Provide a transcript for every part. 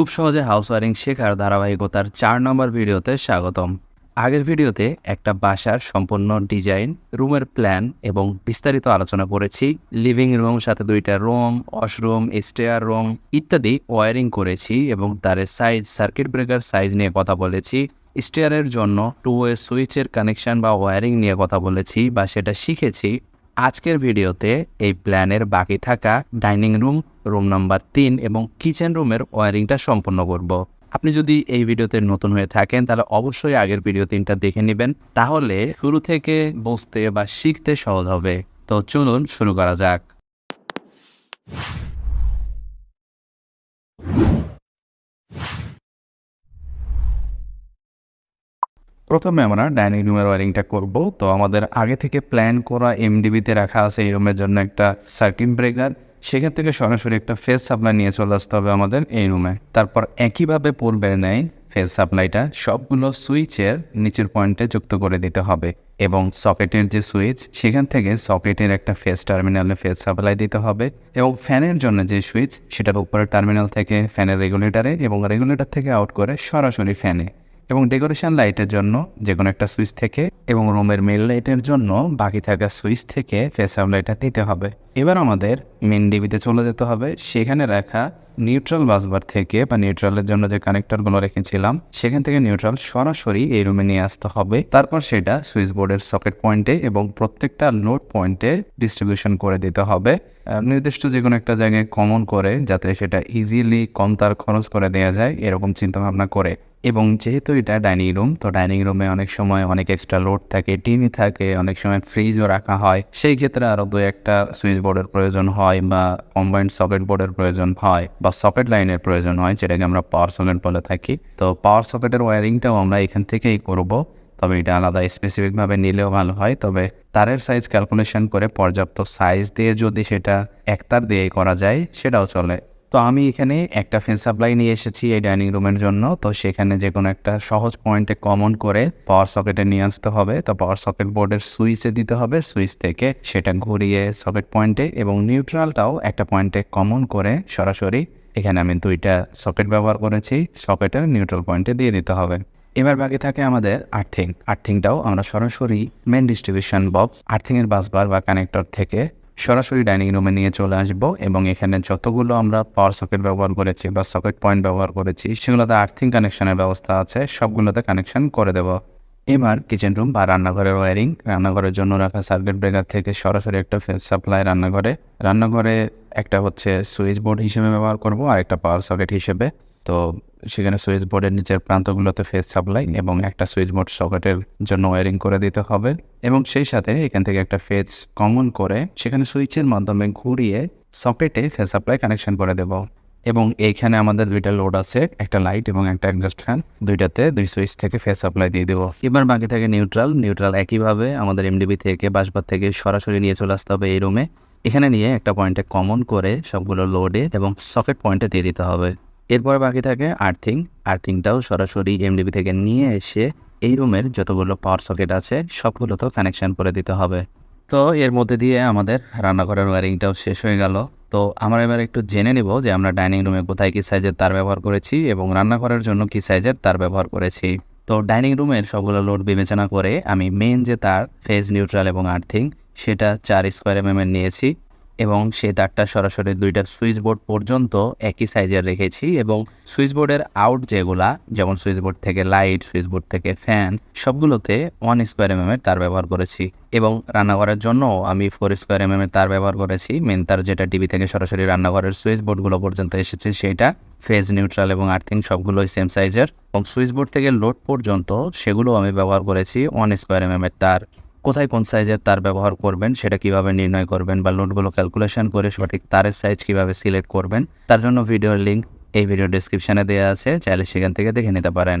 খুব সহজে house wiring শেখার ধারাবাহিকতার চার নম্বর ভিডিওতে স্বাগতম। আগের ভিডিওতে একটা বাসার সম্পূর্ণ ডিজাইন, রুমের প্ল্যান এবং বিস্তারিত আলোচনা করেছি। লিভিং রুম, সাথে দুইটা রুম, ওয়াশরুম, স্টেয়ার রুম ইত্যাদি ওয়ারিং করেছি এবং তার সাইজ, সার্কিট ব্রেকার সাইজ নিয়ে কথা বলেছি। স্টেয়ারের জন্য টু ওয়ে সুইচের কানেকশন বা ওয়ারিং নিয়ে কথা বলেছি বা সেটা শিখেছি। আজকের ভিডিওতে এই প্ল্যানের বাকি থাকা ডাইনিং রুম রুম নাম্বার তিন এবং কিচেন রুমের ওয়ারিংটা সম্পন্ন করব। আপনি যদি এই ভিডিওতে নতুন হয়ে থাকেন, তাহলে অবশ্যই আগের ভিডিও তিনটা দেখে নেবেন। তাহলে শুরু থেকে বুঝতে বা শিখতে সহজ হবে। তো চলুন শুরু করা যাক। প্রথমে আমরা ডাইনিং রুমের ওয়ারিংটা করব। তো আমাদের আগে থেকে প্ল্যান করা এমডিবিতে রাখা আছে এই রুমের জন্য একটা সার্কিট ব্রেকার। সেখান থেকে সরাসরি একটা ফেস সাপ্লাই নিয়ে চলে আসতে হবে আমাদের এই রুমে। তারপর একইভাবে পূর্বের নেয় ফেস সাপ্লাইটা। সবগুলো সুইচের নিচের পয়েন্টে যুক্ত করে দিতে হবে এবং সকেটের যে সুইচ, সেখান থেকে সকেটের একটা ফেস টার্মিনালে ফেস সাপ্লাই দিতে হবে এবং ফ্যানের জন্য যে সুইচ, সেটার উপরের টার্মিনাল থেকে ফ্যানের রেগুলেটরে এবং রেগুলেটর থেকে আউট করে সরাসরি ফ্যানে। এবং ডেকোরেশন লাইটের জন্য যে কোনো একটা সুইচ থেকে এবং রুমের মেল লাইটের জন্য বাকি থাকা সুইচ থেকে ফেস আপ লাইটটা দিতে হবে। এবার আমাদের মেন ডিবিতে চলে যেতে হবে। সেখানে রাখা নিউট্রাল বাসবার থেকে বা নিউট্রালের জন্য যে কানেক্টরগুলো রেখেছিলাম, সেখান থেকে নিউট্রাল সরাসরি এই রুমে নিয়ে আসতে হবে। তারপর সেটা সুইচ বোর্ডের সকেট পয়েন্টে এবং প্রত্যেকটা লোড পয়েন্টে ডিস্ট্রিবিউশন করে দিতে হবে। নির্দিষ্ট যে কোনো একটা জায়গায় কমন করে যাতে সেটা ইজিলি কম তার খরচ করে দেওয়া যায়, এরকম চিন্তা ভাবনা করে। এবং যেহেতু এটা ডাইনিং রুম, তো ডাইনিং রুমে অনেক সময় অনেক এক্সট্রা লোড থাকে টিভি থাকে, অনেক সময় ফ্রিজও রাখা হয়। সেই ক্ষেত্রে আরও দু একটা সুইচ বোর্ডের প্রয়োজন হয় বা কম্বাইন্ড সকেট বোর্ডের প্রয়োজন হয় বা সকেট লাইনের প্রয়োজন হয়, যেটাকে আমরা পাওয়ার সকেট বলে থাকি। তো পাওয়ার সকেটের ওয়ারিংটাও আমরা এখান থেকেই করব, তবে এটা আলাদা স্পেসিফিকভাবে নিলেও ভালো হয়। তবে তারের সাইজ ক্যালকুলেশন করে পর্যাপ্ত সাইজ দিয়ে যদি সেটা একতার দিয়েই করা যায়, সেটাও চলে। তো আমি এখানে একটা ফেন সাপ্লাই নিয়ে এসেছি এই ডাইনিং রুমের জন্য। তো সেখানে যে কোনো একটা সহজ পয়েন্টে কমন করে পাওয়ার সকেটে নিয়ে আসতে হবে। তো পাওয়ার সকেট বোর্ডের সুইচে দিতে হবে। সুইচ থেকে সেটা ঘুরিয়ে সকেট পয়েন্টে এবং নিউট্রালটাও একটা পয়েন্টে কমন করে সরাসরি এখানে আমি দুইটা সকেট ব্যবহার করেছি। সকেটের নিউট্রাল পয়েন্টে দিয়ে দিতে হবে। এবার বাকি থাকে আমাদের আর্থিং আর্থিংটাও আমরা সরাসরি মেন ডিস্ট্রিবিউশন বক্স আর্থিংয়ের বাসবার বা কানেক্টর থেকে সরাসরি ডাইনিং রুমে নিয়ে চলে আসব এবং এখানে যতগুলো আমরা পাওয়ার সকেট ব্যবহার করেছি বা সকেট পয়েন্ট ব্যবহার করেছি, সেগুলোতে আর্থিং কানেকশনের ব্যবস্থা আছে, সবগুলোতে কানেকশন করে দেব। এবার কিচেন রুম বা রান্নাঘরের ওয়ারিং রান্নাঘরের জন্য রাখা সার্কিট ব্রেকার থেকে সরাসরি একটা ফেস সাপ্লাই রান্নাঘরে। রান্নাঘরে একটা হচ্ছে সুইচ বোর্ড হিসেবে ব্যবহার করব আর একটা পাওয়ার সকেট হিসেবে। তো সেখানে সুইচ বোর্ডের নিচের প্রান্তগুলোতে ফেস সাপ্লাই এবং একটা সুইচ বোর্ড সকেটের জন্য ওয়ারিং করে দিতে হবে এবং সেই সাথে এখান থেকে একটা ফেজ কমন করে সেখানে সুইচের মাধ্যমে ঘুরিয়ে সকেটে ফেস সাপ্লাই কানেকশন করে দেব। এবং এইখানে আমাদের দুইটা লোড আছে, একটা লাইট এবং একটা এক্সস্ট ফ্যান, দুইটাতে দুই সুইচ থেকে ফেস সাপ্লাই দিয়ে দেবো। এবার বাকি থাকে নিউট্রাল। নিউট্রাল একইভাবে আমাদের এমডিবি থেকে বাসবার থেকে সরাসরি নিয়ে চলে আসতে হবে এই রুমে এখানে নিয়ে একটা পয়েন্টে কমন করে সবগুলো লোডে এবং সকেট পয়েন্টে দিয়ে দিতে হবে। এরপর বাকি থাকে আর্থিং। আর্থিংটাও সরাসরি এমডিবি থেকে নিয়ে এসে এই রুমের যতগুলো পাওয়ার সকেট আছে, সবগুলো তো কানেকশান করে দিতে হবে। তো এর মধ্যে দিয়ে আমাদের রান্নাঘরের ওয়ারিংটাও শেষ হয়ে গেল। তো আমরা এবার একটু জেনে নিব যে আমরা ডাইনিং রুমে কোথায় কী সাইজের তার ব্যবহার করেছি এবং রান্নাঘরের জন্য কী সাইজের তার ব্যবহার করেছি। তো ডাইনিং রুমের সবগুলো লোড বিবেচনা করে আমি মেন যে তার ফেজ নিউট্রাল এবং আর্থিং, সেটা চার স্কোয়ার এম এর নিয়েছি। এবং সে তারটা সরাসরি দুইটা সুইচ বোর্ড পর্যন্ত একই সাইজের রেখেছি এবং সুইচ বোর্ডের আউট যেগুলা, যেমন সুইচ বোর্ড থেকে লাইট সুইচ বোর্ড থেকে ফ্যান সবগুলোতে ওয়ান স্কোয়ার এম এর তার ব্যবহার করেছি এবং রান্নাঘরের জন্য আমি ফোর স্কোয়ার এম এর তার ব্যবহার করেছি। মেন তার যেটা টিভি থেকে সরাসরি রান্নাঘরের সুইচ বোর্ডগুলো পর্যন্ত এসেছে সেটা ফেজ নিউট্রাল এবং আর্থিং সবগুলোই সেম সাইজের এবং সুইচ বোর্ড থেকে লোড পর্যন্ত সেগুলো আমি ব্যবহার করেছি ওয়ান স্কোয়ার এম এর তার। কোথায় কোন সাইজের তার ব্যবহার করবেন, সেটা কীভাবে নির্ণয় করবেন বা লোডগুলো ক্যালকুলেশন করে সঠিক তারের সাইজ কীভাবে সিলেক্ট করবেন, তার জন্য ভিডিওর লিঙ্ক এই ভিডিও ডিসক্রিপশনে দেওয়া আছে, চাইলে সেখান থেকে দেখে নিতে পারেন।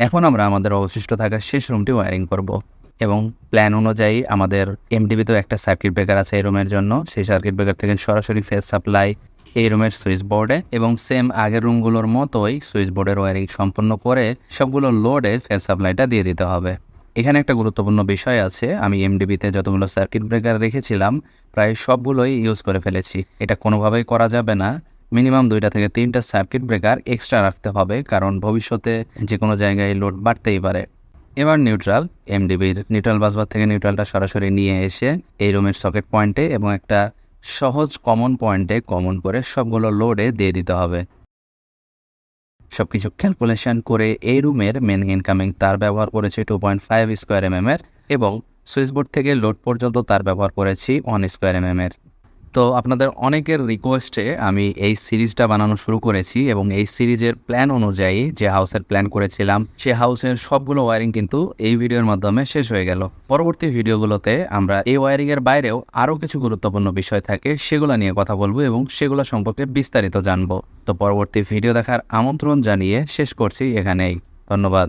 এখন আমরা আমাদের অবশিষ্ট থাকা শেষ রুমটি ওয়ারিং করব এবং প্ল্যান অনুযায়ী আমাদের এমডিবিতেও একটা সার্কিট ব্রেকার আছে এই রুমের জন্য। সেই সার্কিট ব্রেকার থেকে সরাসরি ফেস সাপ্লাই এই রুমের সুইচ বোর্ডে এবং সেম আগের রুমগুলোর মতোই সুইচ বোর্ডের ওয়ারিং সম্পন্ন করে সবগুলো লোডে ফেস সাপ্লাইটা দিয়ে দিতে হবে। এখানে একটা গুরুত্বপূর্ণ বিষয় আছে। আমি এমডিবিতে যতগুলো সার্কিট ব্রেকার রেখেছিলাম, প্রায় সবগুলোই ইউজ করে ফেলেছি। এটা কোনোভাবেই করা যাবে না। মিনিমাম দুইটা থেকে তিনটা সার্কিট ব্রেকার এক্সট্রা রাখতে হবে, কারণ ভবিষ্যতে যে কোনো জায়গায় লোড বাড়তেই পারে। এবার নিউট্রাল এমডিবির নিউট্রাল বাসবার থেকে নিউট্রালটা সরাসরি নিয়ে এসে এই রুমের সকেট পয়েন্টে এবং একটা সহজ কমন পয়েন্টে কমন করে সবগুলো লোডে দিয়ে দিতে হবে। সব কিছু ক্যালকুলেশন করে এই রুমের মেন ইনকামিং তার ব্যবহার করেছি two point five square M এর এবং সুইচবোর্ড থেকে লোড পর্যন্ত তার ব্যবহার করেছি ওয়ান স্কোয়ার এম এর। তো আপনাদের অনেকের রিকোয়েস্টে আমি এই সিরিজটা বানানো শুরু করেছি এবং এই সিরিজের প্ল্যান অনুযায়ী যে হাউসের প্ল্যান করেছিলাম, সে হাউসের সবগুলো ওয়ারিং কিন্তু এই ভিডিওর মাধ্যমে শেষ হয়ে গেল। পরবর্তী ভিডিওগুলোতে আমরা এই ওয়ারিংয়ের বাইরেও আরও কিছু গুরুত্বপূর্ণ বিষয় থাকে, সেগুলো নিয়ে কথা বলব এবং সেগুলো সম্পর্কে বিস্তারিত জানব। তো পরবর্তী ভিডিও দেখার আমন্ত্রণ জানিয়ে শেষ করছি এখানেই। ধন্যবাদ।